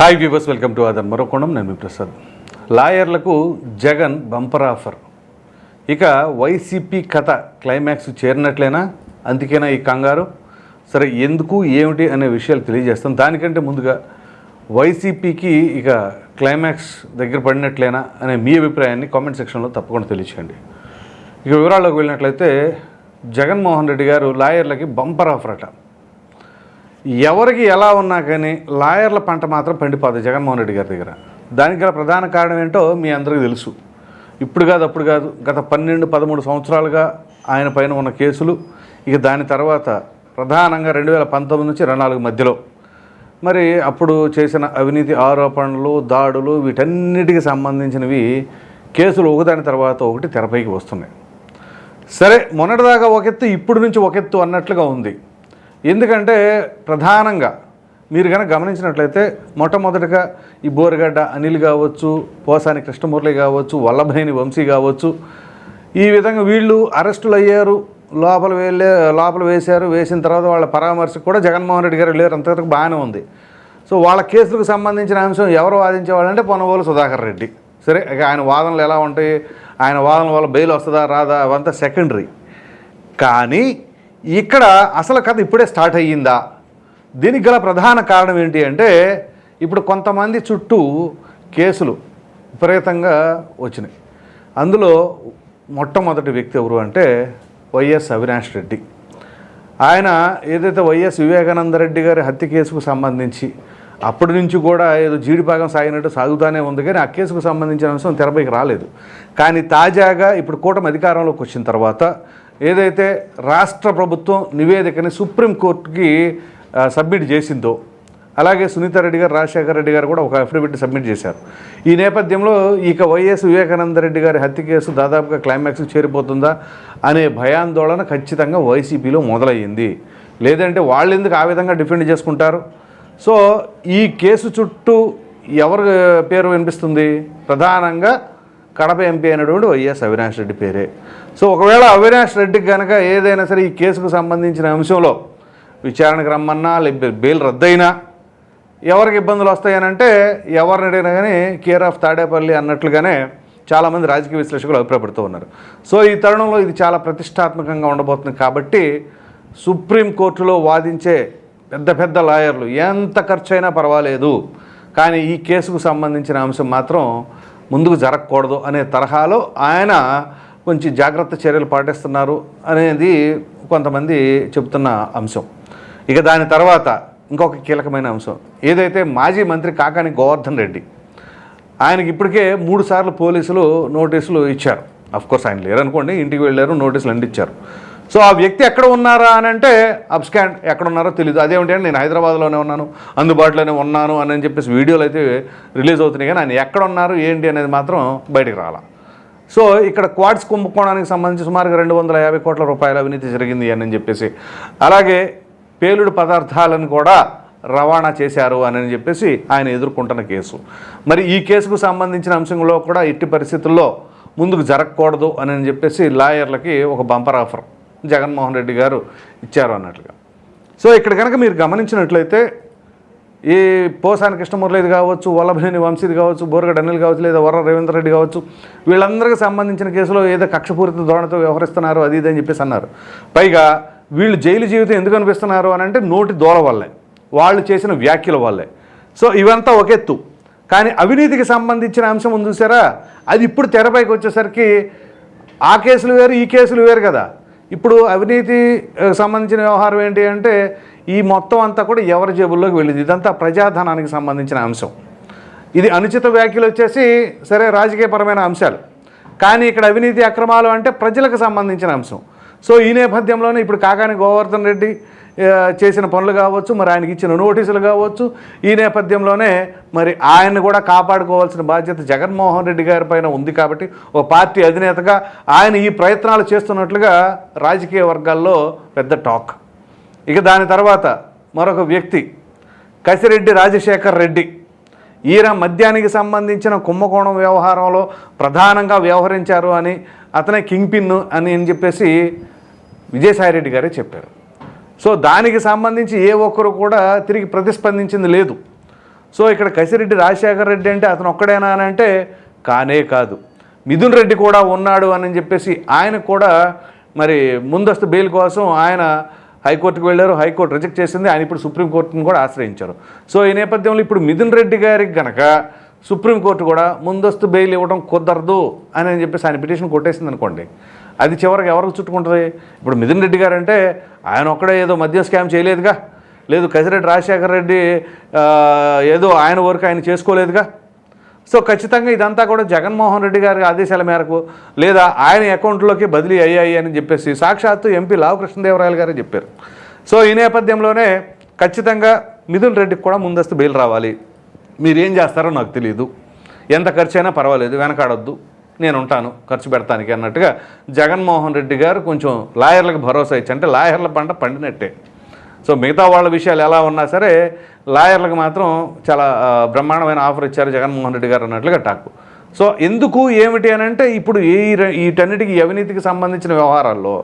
Hi viewers welcome to other మరో కోణం. నేను మీ ప్రసాద్. లాయర్లకు జగన్ బంపర్ ఆఫర్. ఇక వైసీపీ కథ క్లైమాక్స్ చేరినట్లేనా? అందుకేనా ఈ కంగారు? సరే ఎందుకు ఏమిటి అనే విషయాలు తెలియజేస్తాం. దానికంటే ముందుగా వైసీపీకి ఇక క్లైమాక్స్ దగ్గర పడినట్లేనా అనే మీ అభిప్రాయాన్ని కామెంట్ సెక్షన్లో తప్పకుండా తెలియచేయండి. ఇక వివరాల్లోకి వెళ్ళినట్లయితే జగన్మోహన్ రెడ్డి గారు లాయర్లకి బంపర్ ఆఫర్ అట. ఎవరికి ఎలా ఉన్నా కానీ లాయర్ల పంట మాత్రం పండిపోదు జగన్మోహన్ రెడ్డి గారి దగ్గర. దానికి గల ప్రధాన కారణం ఏంటో మీ అందరికీ తెలుసు. ఇప్పుడు కాదు అప్పుడు కాదు. గత పన్నెండు పదమూడు సంవత్సరాలుగా ఆయన పైన ఉన్న కేసులు ఇక దాని తర్వాత ప్రధానంగా రెండు వేల పంతొమ్మిది నుంచి రెండు నాలుగు మధ్యలో. మరి అప్పుడు చేసిన అవినీతి ఆరోపణలు దాడులు వీటన్నిటికి సంబంధించినవి కేసులు ఒకదాని తర్వాత ఒకటి తెరపైకి వస్తున్నాయి. సరే మొన్నటిదాకా ఒక ఎత్తు ఇప్పుడు నుంచి ఒక ఎత్తు అన్నట్లుగా ఉంది. ఎందుకంటే ప్రధానంగా మీరు కనుక గమనించినట్లయితే మొట్టమొదటిగా ఈ బోరగడ్డ అనిల్ కావచ్చు పోసాని కృష్ణమురళి కావచ్చు వల్లభనేని వంశీ కావచ్చు ఈ విధంగా వీళ్ళు అరెస్టులు అయ్యారు లోపల వెళ్ళే లోపల వేశారు వేసిన తర్వాత వాళ్ళ పరామర్శకు కూడా జగన్మోహన్ రెడ్డి గారు వెళ్ళారు అంతవరకు బాగానే ఉంది. సో వాళ్ళ కేసులకు సంబంధించిన అంశం ఎవరు వాదించేవాళ్ళంటే పొనవోలు సుధాకర్ రెడ్డి. సరే ఇక ఆయన వాదనలు ఎలా ఉంటాయి? ఆయన వాదనల వల్ల బెయిల్ వస్తుందా రాదా? అవంతా సెకండరీ. కానీ ఇక్కడ అసలు కథ ఇప్పుడే స్టార్ట్ అయ్యిందా? దీనికి గల ప్రధాన కారణం ఏంటి అంటే ఇప్పుడు కొంతమంది చుట్టూ కేసులు విపరీతంగా వచ్చినాయి. అందులో మొట్టమొదటి వ్యక్తి ఎవరు అంటే వైఎస్ అవినాష్ రెడ్డి. ఆయన ఏదైతే వైఎస్ వివేకానంద రెడ్డి గారి హత్య కేసుకు సంబంధించి అప్పటి నుంచి కూడా ఏదో జీడిపాగం సాగినట్టు సాగుతూనే ఉంది కానీ ఆ కేసుకు సంబంధించిన అంశం తెరపైకి రాలేదు. కానీ తాజాగా ఇప్పుడు కూటమి అధికారంలోకి వచ్చిన తర్వాత ఏదైతే రాష్ట్ర ప్రభుత్వం నివేదికని సుప్రీంకోర్టుకి సబ్మిట్ చేసిందో అలాగే సునీతారెడ్డి గారు రాజశేఖర రెడ్డి గారు కూడా ఒక అఫిడవిట్ సబ్మిట్ చేశారు. ఈ నేపథ్యంలో ఇక వైఎస్ వివేకానంద రెడ్డి గారి హత్య కేసు దాదాపుగా క్లైమాక్స్కి చేరిపోతుందా అనే భయాందోళన ఖచ్చితంగా వైసీపీలో మొదలయ్యింది. లేదంటే వాళ్ళు ఎందుకు ఆ విధంగా డిఫెండ్ చేసుకుంటారు? సో ఈ కేసు చుట్టూ ఎవరి పేరు వినిపిస్తుంది? ప్రధానంగా కడప ఎంపీ అయినటువంటి వైఎస్ అవినాష్ రెడ్డి పేరే. సో ఒకవేళ అవినాష్ రెడ్డికి కనుక ఏదైనా సరే ఈ కేసుకు సంబంధించిన అంశంలో విచారణకు రమ్మన్నా లేకపోతే బెయిల్ రద్దయినా ఎవరికి ఇబ్బందులు వస్తాయనంటే ఎవరిని అడిగినా కానీ కేర్ ఆఫ్ తాడేపల్లి అన్నట్లుగానే చాలామంది రాజకీయ విశ్లేషకులు అభిప్రాయపడుతూ ఉన్నారు. సో ఈ తరుణంలో ఇది చాలా ప్రతిష్టాత్మకంగా ఉండబోతుంది కాబట్టి సుప్రీంకోర్టులో వాదించే పెద్ద పెద్ద లాయర్లు ఎంత ఖర్చు అయినా పర్వాలేదు. కానీ ఈ కేసుకు సంబంధించిన అంశం మాత్రం ముందుకు జరగకూడదు అనే తరహాలో ఆయన కొంచెం జాగ్రత్త చర్యలు పాటిస్తున్నారు అనేది కొంతమంది చెబుతున్న అంశం. ఇక దాని తర్వాత ఇంకొక కీలకమైన అంశం. ఏదైతే మాజీ మంత్రి కాకాని గోవర్ధన్ రెడ్డి ఆయనకి ఇప్పటికే మూడు సార్లు పోలీసులు నోటీసులు ఇచ్చారు. అఫ్కోర్స్ ఆయన లేరనుకోండి ఇంటికి వెళ్ళారు నోటీసులు అందించారు. సో ఆ వ్యక్తి ఎక్కడ ఉన్నారా అని అంటే అబ్స్కాండ్ ఎక్కడ ఉన్నారో తెలియదు అదేమిటి అంటే నేను హైదరాబాద్లోనే ఉన్నాను అందుబాటులోనే ఉన్నాను అని చెప్పేసి వీడియోలు అయితే రిలీజ్ అవుతున్నాయి. కానీ ఆయన ఎక్కడ ఉన్నారు ఏంటి అనేది మాత్రం బయటకు రాలా. సో ఇక్కడ క్వాడ్స్ కుంభకోణానికి సంబంధించి సుమారుగా రెండు వందల యాభై కోట్ల రూపాయల అవినీతి జరిగింది అని చెప్పేసి. అలాగే పేలుడు పదార్థాలను కూడా రవాణా చేశారు అని చెప్పేసి ఆయన ఎదుర్కొంటున్న కేసు. మరి ఈ కేసుకు సంబంధించిన అంశంలో కూడా ఎట్టి పరిస్థితుల్లో ముందుకు జరగకూడదు అని చెప్పేసి లాయర్లకి ఒక బంపర్ ఆఫర్ జగన్మోహన్ రెడ్డి గారు ఇచ్చారు అన్నట్లుగా. సో ఇక్కడ కనుక మీరు గమనించినట్లయితే ఈ పోసాని కృష్ణమురళిది కావచ్చు వల్లభనేని వంశీది కావచ్చు బోరగడ్డ అనిల్ కావచ్చు లేదా వర రవీంద్ర రెడ్డి కావచ్చు వీళ్ళందరికీ సంబంధించిన కేసులో ఏదో కక్షపూరిత ధోరణితో వ్యవహరిస్తున్నారు అది ఇది అని చెప్పేసి అన్నారు. పైగా వీళ్ళు జైలు జీవితం ఎందుకు అనిపిస్తున్నారు అని అంటే నోటి దూల వల్లే. వాళ్ళు చేసిన వ్యాఖ్యల వల్లే. సో ఇవంతా ఒక ఎత్తు. కానీ అవినీతికి సంబంధించిన అంశం ఉంది చూసారా? అది ఇప్పుడు తెరపైకి వచ్చేసరికి ఆ కేసులు వేరు ఈ కేసులు వేరు కదా. ఇప్పుడు అవినీతి సంబంధించిన వ్యవహారం ఏంటి అంటే ఈ మొత్తం అంతా కూడా ఎవరి జేబుల్లోకి వెళ్ళింది? ఇదంతా ప్రజాధనానికి సంబంధించిన అంశం. ఇది అనుచిత వ్యాఖ్యలు వచ్చేసి సరే రాజకీయపరమైన అంశాలు. కానీ ఇక్కడ అవినీతి అక్రమాలు అంటే ప్రజలకు సంబంధించిన అంశం. సో ఈ నేపథ్యంలోనే ఇప్పుడు కాకాని గోవర్ధన్ రెడ్డి చేసిన పనులు కావచ్చు మరి ఆయనకి ఇచ్చిన నోటీసులు కావచ్చు ఈ నేపథ్యంలోనే మరి ఆయన్ని కూడా కాపాడుకోవాల్సిన బాధ్యత జగన్మోహన్ రెడ్డి గారి పైన ఉంది కాబట్టి ఒక పార్టీ అధినేతగా ఆయన ఈ ప్రయత్నాలు చేస్తున్నట్లుగా రాజకీయ వర్గాల్లో పెద్ద టాక్. ఇక దాని తర్వాత మరొక వ్యక్తి కసిరెడ్డి రాజశేఖర్ రెడ్డి. ఈయన మద్యానికి సంబంధించిన కుంభకోణం వ్యవహారంలో ప్రధానంగా వ్యవహరించారు అని అతనే కింగ్ పిన్ అని అని చెప్పేసి విజయసాయిరెడ్డి గారే చెప్పారు. సో దానికి సంబంధించి ఏ ఒక్కరు కూడా తిరిగి ప్రతిస్పందించింది లేదు. సో ఇక్కడ కసిరెడ్డి రాజశేఖర రెడ్డి అంటే అతను ఒక్కడేనా అని అంటే కానే కాదు. మిథున్ రెడ్డి కూడా ఉన్నాడు అని చెప్పేసి ఆయన కూడా మరి ముందస్తు బెయిల్ కోసం ఆయన హైకోర్టుకు వెళ్ళారు హైకోర్టు రిజెక్ట్ చేసింది ఆయన ఇప్పుడు సుప్రీంకోర్టును కూడా ఆశ్రయించారు. సో ఈ నేపథ్యంలో ఇప్పుడు మిథున్ రెడ్డి గారికి గనక సుప్రీంకోర్టు కూడా ముందస్తు బెయిల్ ఇవ్వడం కుదరదు అని చెప్పేసి ఆయన పిటిషన్ కొట్టేసింది అనుకోండి అది చివరికి ఎవరికి చుట్టుకుంటుంది? ఇప్పుడు మిథున్ రెడ్డి గారు అంటే ఆయన ఒక్కడే ఏదో మద్యం స్కామ్ చేయలేదుగా లేదు కసిరెడ్డి రాజశేఖర రెడ్డి ఏదో ఆయన వరకు ఆయన చేసుకోలేదుగా సో ఖచ్చితంగా ఇదంతా కూడా జగన్మోహన్ రెడ్డి గారి ఆదేశాల మేరకు లేదా ఆయన అకౌంట్లోకి బదిలీ అయ్యాయి అని చెప్పేసి సాక్షాత్తు ఎంపీ లావు కృష్ణదేవరాయలు గారే చెప్పారు. సో ఈ నేపథ్యంలోనే ఖచ్చితంగా మిథున్ రెడ్డికి కూడా ముందస్తు బెయిల్ రావాలి. మీరు ఏం చేస్తారో నాకు తెలియదు ఎంత ఖర్చు అయినా పర్వాలేదు వెనకాడొద్దు. నేను ఉంటాను ఖర్చు పెడతానికి అన్నట్టుగా జగన్మోహన్ రెడ్డి గారు కొంచెం లాయర్లకు భరోసా ఇచ్చి అంటే లాయర్ల పంట పండినట్టే. సో మిగతా వాళ్ళ విషయాలు ఎలా ఉన్నా సరే లాయర్లకు మాత్రం చాలా బ్రహ్మాండమైన ఆఫర్ ఇచ్చారు జగన్మోహన్ రెడ్డి గారు అన్నట్లుగా టాక్. సో ఎందుకు ఏమిటి అని అంటే ఇప్పుడు ఈ వీటన్నిటికీ అవినీతికి సంబంధించిన వ్యవహారాల్లో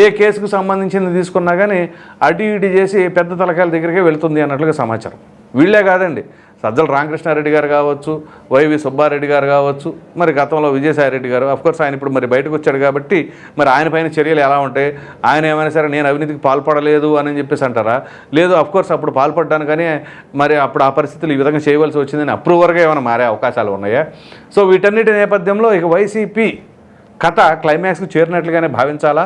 ఏ కేసుకు సంబంధించింది తీసుకున్నా కానీ అటు ఇటు చేసి పెద్ద తలకాయల దగ్గరికే వెళ్తుంది అన్నట్లుగా సమాచారం. వీళ్ళే కాదండి. సజ్జల రామకృష్ణారెడ్డి గారు కావచ్చు వైవి సుబ్బారెడ్డి గారు కావచ్చు మరి గతంలో విజయసాయిరెడ్డి గారు అఫ్కోర్స్ ఆయన ఇప్పుడు మరి బయటకు వచ్చాడు కాబట్టి మరి ఆయన పైన చర్యలు ఎలా ఉంటాయి ఆయన ఏమైనా సరే నేను అవినీతికి పాల్పడలేదు అని చెప్పేసి అంటారా? లేదు అఫ్కోర్స్ అప్పుడు పాల్పడ్డాను కానీ మరి అప్పుడు ఆ పరిస్థితులు ఈ విధంగా చేయవలసి వచ్చిందని అప్రూవర్గా ఏమైనా మారే అవకాశాలు ఉన్నాయా? సో వీటన్నిటి నేపథ్యంలో ఇక వైసీపీ కథ క్లైమాక్స్కి చేరినట్లుగానే భావించాలా?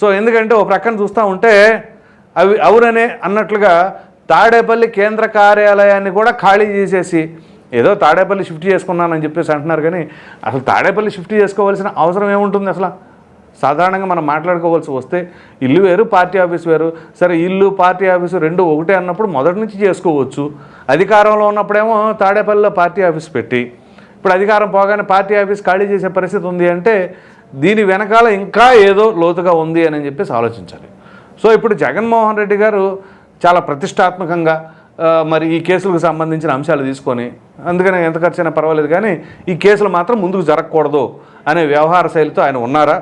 సో ఎందుకంటే ఓ ప్రక్కన చూస్తూ ఉంటే అవి అవుననే అన్నట్లుగా తాడేపల్లి కేంద్ర కార్యాలయాన్ని కూడా ఖాళీ చేసేసి ఏదో తాడేపల్లి షిఫ్ట్ చేసుకున్నానని చెప్పేసి అంటున్నారు కానీ అసలు తాడేపల్లి షిఫ్ట్ చేసుకోవాల్సిన అవసరం ఏముంటుంది అసలు? సాధారణంగా మనం మాట్లాడుకోవాల్సి వస్తే ఇల్లు వేరు పార్టీ ఆఫీస్ వేరు. సరే ఇల్లు పార్టీ ఆఫీసు రెండు ఒకటే అన్నప్పుడు మొదటి నుంచి చేసుకోవచ్చు. అధికారంలో ఉన్నప్పుడేమో తాడేపల్లిలో పార్టీ ఆఫీస్ పెట్టి ఇప్పుడు అధికారం పోగానే పార్టీ ఆఫీస్ ఖాళీ చేసే పరిస్థితి ఉంది అంటే దీని వెనకాల ఇంకా ఏదో లోతుగా ఉంది అని చెప్పేసి ఆలోచించాలి. సో ఇప్పుడు జగన్మోహన్ రెడ్డి గారు చాలా ప్రతిష్టాత్మకంగా మరి ఈ కేసులకు సంబంధించిన అంశాలు తీసుకొని అందుకని ఎంత ఖర్చైనా పర్వాలేదు కానీ ఈ కేసులు మాత్రం ముందుకు జరగకూడదు అనే వ్యవహార శైలితో ఆయన ఉన్నారా?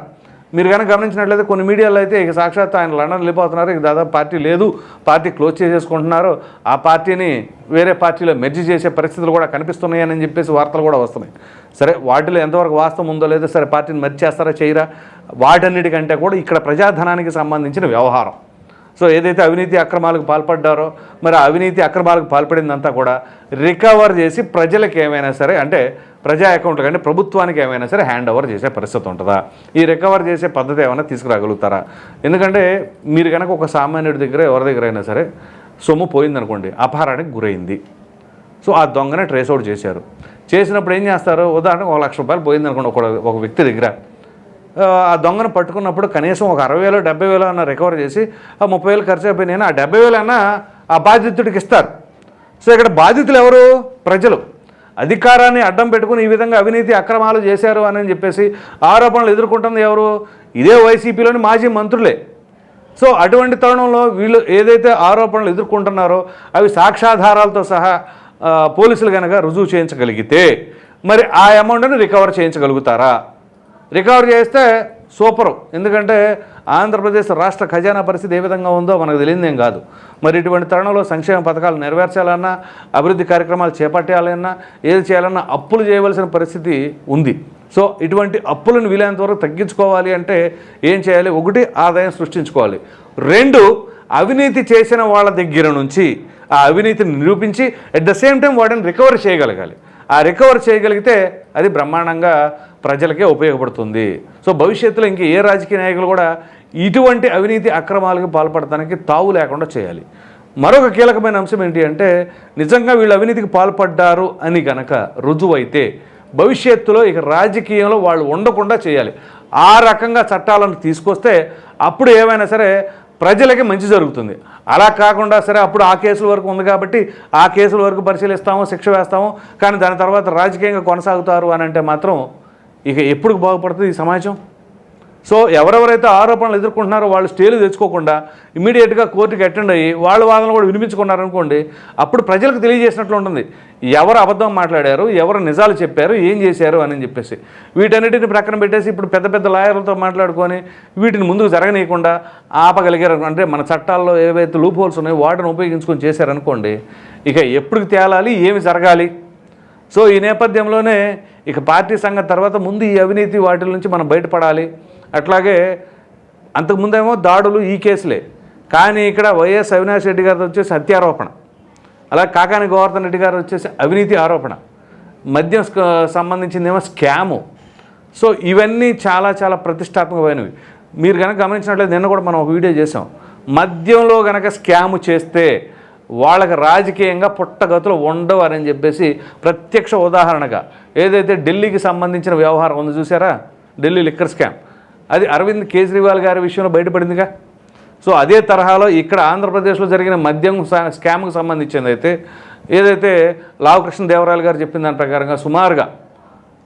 మీరు కనుక గమనించినట్లయితే కొన్ని మీడియాలో అయితే ఇక సాక్షాత్ ఆయన లండన్ వెళ్ళిపోతున్నారు ఇక దాదాపు పార్టీ లేదు పార్టీ క్లోజ్ చేసేసుకుంటున్నారు ఆ పార్టీని వేరే పార్టీలో మెర్జి చేసే పరిస్థితులు కూడా కనిపిస్తున్నాయని చెప్పేసి వార్తలు కూడా వస్తున్నాయి. సరే వాటిలో ఎంతవరకు వాస్తవం ఉందో లేదో సరే పార్టీని మర్చి చేస్తారా చేయరా? వాటన్నిటికంటే కూడా ఇక్కడ ప్రజాధనానికి సంబంధించిన వ్యవహారం. సో ఏదైతే అవినీతి అక్రమాలకు పాల్పడ్డారో మరి అవినీతి అక్రమాలకు పాల్పడిందంతా కూడా రికవర్ చేసి ప్రజలకు ఏమైనా సరే అంటే ప్రజా అకౌంట్లు కానీ ప్రభుత్వానికి ఏమైనా సరే హ్యాండ్ ఓవర్ చేసే పరిస్థితి ఉంటుందా? ఈ రికవర్ చేసే పద్ధతి ఏమైనా తీసుకురాగలుగుతారా? ఎందుకంటే మీరు కనుక ఒక సామాన్యుడి దగ్గర ఎవరి దగ్గర అయినా సరే సొమ్ము పోయిందనుకోండి అపహారానికి గురైంది. సో ఆ దొంగనే ట్రేస్ అవుట్ చేశారు. చేసినప్పుడు ఏం చేస్తారు? ఉదాహరణకు ఒక లక్ష రూపాయలు పోయిందనుకోండి ఒక ఒక వ్యక్తి దగ్గర. ఆ, దొంగను పట్టుకున్నప్పుడు కనీసం ఒక అరవై వేలు డెబ్బై వేలు అన్న రికవర్ చేసి ఆ ముప్పై వేలు ఖర్చు అయిపోయినాయి ఆ డెబ్బై వేలు అన్న ఆ బాధితుడికి ఇస్తారు. సో ఇక్కడ బాధితులు ఎవరు? ప్రజలు. అధికారాన్ని అడ్డం పెట్టుకుని ఈ విధంగా అవినీతి అక్రమాలు చేశారు అని చెప్పేసి ఆరోపణలు ఎదుర్కొంటుంది ఎవరు? ఇదే వైసీపీలోని మాజీ మంత్రులే. సో అటువంటి తరుణంలో వీళ్ళు ఏదైతే ఆరోపణలు ఎదుర్కొంటున్నారో అవి సాక్ష్యాధారాలతో సహా పోలీసులు కనుక రుజువు చేయించగలిగితే మరి ఆ అమౌంట్ని రికవర్ చేయించగలుగుతారా? రికవర్ చేస్తే సూపరు. ఎందుకంటే ఆంధ్రప్రదేశ్ రాష్ట్ర ఖజానా పరిస్థితి ఏ విధంగా ఉందో మనకు తెలియదేం కాదు. మరి ఇటువంటి తరుణంలో సంక్షేమ పథకాలు నెరవేర్చాలన్నా అభివృద్ధి కార్యక్రమాలు చేపట్టాలన్నా ఏది చేయాలన్నా అప్పులు చేయవలసిన పరిస్థితి ఉంది. సో ఇటువంటి అప్పులను వీలైనంత వరకు తగ్గించుకోవాలి అంటే ఏం చేయాలి? ఒకటి ఆదాయం సృష్టించుకోవాలి. రెండు అవినీతి చేసిన వాళ్ళ దగ్గర నుంచి ఆ అవినీతిని నిరూపించి అట్ ద సేమ్ టైం వాటిని రికవర్ చేయగలగాలి. ఆ రికవర్ చేయగలిగితే అది బ్రహ్మాండంగా ప్రజలకే ఉపయోగపడుతుంది. సో భవిష్యత్తులో ఇంక ఏ రాజకీయ నాయకులు కూడా ఇటువంటి అవినీతి అక్రమాలకు పాల్పడటానికి తావు లేకుండా చేయాలి. మరొక కీలకమైన అంశం ఏంటి అంటే నిజంగా వీళ్ళు అవినీతికి పాల్పడ్డారు అని గనక రుజువైతే భవిష్యత్తులో ఇక రాజకీయంలో వాళ్ళు ఉండకుండా చేయాలి. ఆ రకంగా చట్టాలను తీసుకొస్తే అప్పుడు ఏమైనా సరే ప్రజలకి మంచి జరుగుతుంది. అలా కాకుండా సరే అప్పుడు ఆ కేసుల వరకు ఉంది కాబట్టి ఆ కేసుల వరకు పరిశీలిస్తాము శిక్ష వేస్తాము. కానీ దాని తర్వాత రాజకీయంగా కొనసాగుతారు అని అంటే మాత్రం ఇక ఎప్పుడు బాగుపడుతుంది ఈ సమాజం? సో ఎవరెవరైతే ఆరోపణలు ఎదుర్కొంటున్నారో వాళ్ళు స్టేలు తెచ్చుకోకుండా ఇమీడియట్గా కోర్టుకి అటెండ్ అయ్యి వాళ్ళ వాదనలు కూడా వినిపించుకున్నారనుకోండి అప్పుడు ప్రజలకు తెలియజేసినట్లు ఉంటుంది. ఎవరు అబద్ధం మాట్లాడారు ఎవరు నిజాలు చెప్పారు ఏం చేశారు అని చెప్పేసి. వీటన్నిటిని ప్రక్కన పెట్టేసి ఇప్పుడు పెద్ద పెద్ద లాయర్లతో మాట్లాడుకొని వీటిని ముందుకు జరగనీయకుండా ఆపగలిగారు. అంటే మన చట్టాల్లో ఏవైతే లూప్ హోల్స్ ఉన్నాయో వాటిని ఉపయోగించుకొని చేశారనుకోండి ఇక ఎప్పుడు తేలాలి ఏమి జరగాలి? సో ఈ నేపథ్యంలోనే ఇక పార్టీ సంఘం తర్వాత ముందు ఈ అవినీతి వాటి నుంచి మనం బయటపడాలి. అట్లాగే అంతకుముందేమో దాడులు ఈ కేసులే. కానీ ఇక్కడ వైఎస్ అవినాష్ రెడ్డి గారిది వచ్చేసి హత్యారోపణ. అలా కాకాని గోవర్ధన్ రెడ్డి గారు వచ్చేసి అవినీతి ఆరోపణ. మద్యం సంబంధించిందేమో స్కాము. సో ఇవన్నీ చాలా చాలా ప్రతిష్టాత్మకమైనవి. మీరు కనుక గమనించినట్లయితే నిన్న కూడా మనం ఒక వీడియో చేసాం మద్యంలో కనుక స్కాము చేస్తే వాళ్ళకి రాజకీయంగా పుట్టగతులు ఉండవు అని చెప్పేసి ప్రత్యక్ష ఉదాహరణగా ఏదైతే ఢిల్లీకి సంబంధించిన వ్యవహారం ఉంది చూసారా ఢిల్లీ లిక్కర్ స్కామ్. అది అరవింద్ కేజ్రీవాల్ గారి విషయంలో బయటపడిందిగా? సో అదే తరహాలో ఇక్కడ ఆంధ్రప్రదేశ్లో జరిగిన మద్యం స్కామ్కు సంబంధించింది అయితే ఏదైతే లావకృష్ణ దేవరాయలు గారు చెప్పిన దాని ప్రకారంగా సుమారుగా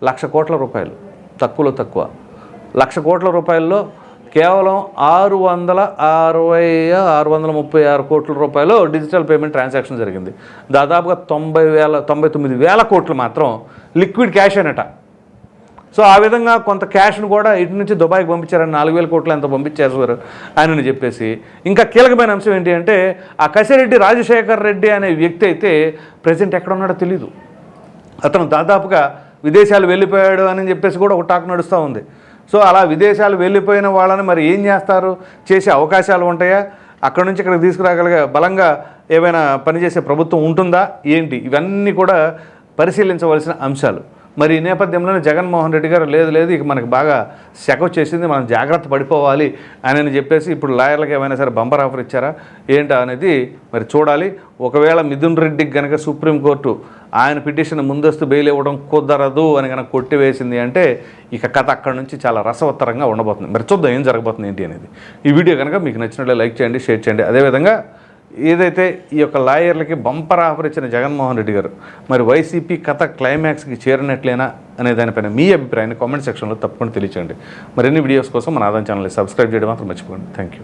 లక్ష కోట్ల రూపాయలు తక్కువలో తక్కువ. లక్ష కోట్ల రూపాయల్లో కేవలం ఆరు వందల అరవై ఆరు వందల ముప్పై ఆరు కోట్ల రూపాయలు డిజిటల్ పేమెంట్ ట్రాన్సాక్షన్ జరిగింది. దాదాపుగా తొంభై వేల తొంభై తొమ్మిది వేల కోట్లు మాత్రం లిక్విడ్ క్యాష్ అనట సో ఆ విధంగా కొంత క్యాష్ను కూడా ఇటు నుంచి దుబాయ్కి పంపించారని నాలుగు వేల కోట్లు ఎంత పంపించేశారు ఆయనని చెప్పేసి. ఇంకా కీలకమైన అంశం ఏంటి అంటే ఆ కసిరెడ్డి రాజశేఖర్ రెడ్డి అనే వ్యక్తి అయితే ప్రజెంట్ ఎక్కడ ఉన్నాడో తెలీదు. అతను దాదాపుగా విదేశాలు వెళ్ళిపోయాడు అని చెప్పేసి కూడా ఒక టాక్ నడుస్తూ ఉంది. సో అలా విదేశాలు వెళ్ళిపోయిన వాళ్ళని మరి ఏం చేస్తారు? చేసే అవకాశాలు ఉంటాయా? అక్కడ నుంచి ఇక్కడికి తీసుకురాగలిగే బలంగా ఏమైనా పనిచేసే ప్రభుత్వం ఉంటుందా? ఏంటి? ఇవన్నీ కూడా పరిశీలించవలసిన అంశాలు. మరి ఈ నేపథ్యంలోనే జగన్మోహన్ రెడ్డి గారు లేదు లేదు ఇక మనకు బాగా శక వచ్చేసింది మనం జాగ్రత్త పడిపోవాలి అని చెప్పేసి ఇప్పుడు లాయర్లకు ఏమైనా సరే బంపర్ ఆఫర్ ఇచ్చారా? ఏంటా అనేది మరి చూడాలి. ఒకవేళ మిథున్ రెడ్డికి కనుక సుప్రీంకోర్టు ఆయన పిటిషన్ ముందస్తు బెయిల్ ఇవ్వడం కుదరదు అని కనుక కొట్టివేసింది అంటే ఇక కథ అక్కడ నుంచి చాలా రసవత్తరంగా ఉండబోతుంది. మరి చూద్దాం ఏం జరగబోతుంది ఏంటి అనేది. ఈ వీడియో కనుక మీకు నచ్చినట్లే లైక్ చేయండి షేర్ చేయండి. అదేవిధంగా ఏదైతే ఈ యొక్క లాయర్లకి బంపర్ ఆఫర్ ఇచ్చిన జగన్మోహన్ రెడ్డి గారు మరి వైసీపీ కథ క్లైమాక్స్కి చేరినట్లేనా అనే దానిపైన మీ అభిప్రాయాన్ని కామెంట్ సెక్షన్లో తప్పకుండా తెలియచేయండి. మరిన్ని వీడియోస్ కోసం మన ఆదాయం ఛానల్ని సబ్స్క్రైబ్ చేయడం మాత్రం మర్చిపోండి థ్యాంక్ యూ